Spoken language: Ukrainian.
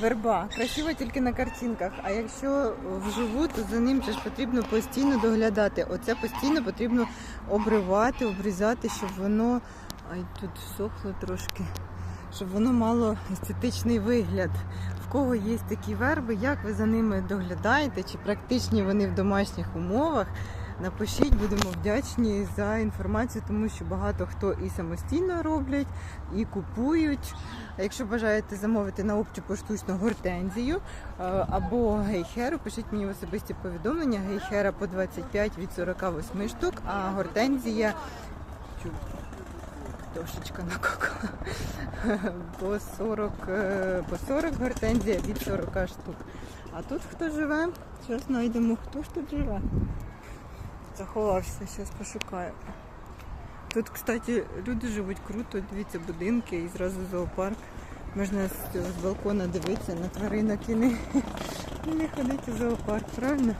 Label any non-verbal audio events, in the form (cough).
Верба. Красиво тільки на картинках. А якщо вживу, то за ним ж потрібно постійно доглядати. Оце постійно потрібно обривати, обрізати, щоб воно. Ай, тут всохло трошки. Щоб воно мало естетичний вигляд. В кого є такі верби, як ви за ними доглядаєте, чи практичні вони в домашніх умовах? Напишіть, будемо вдячні за інформацію, тому що багато хто і самостійно роблять, і купують. А якщо бажаєте замовити на опті поштучно гортензію е, або гейхеру, пишіть мені в особисті повідомлення. Гейхера по 25 від 48 штук, а гортензія трошечка накакала. по 40, е, по 40 гортензія від 40 штук. А тут хто живе? Зараз знайдемо, хто ж тут живе. Заховався, зараз пошукаю. Тут, кстати, люди живуть круто, дивіться, будинки і зразу зоопарк. Можна з, балкона дивитися на тваринок і не, (laughs) і не ходити в зоопарк, правильно?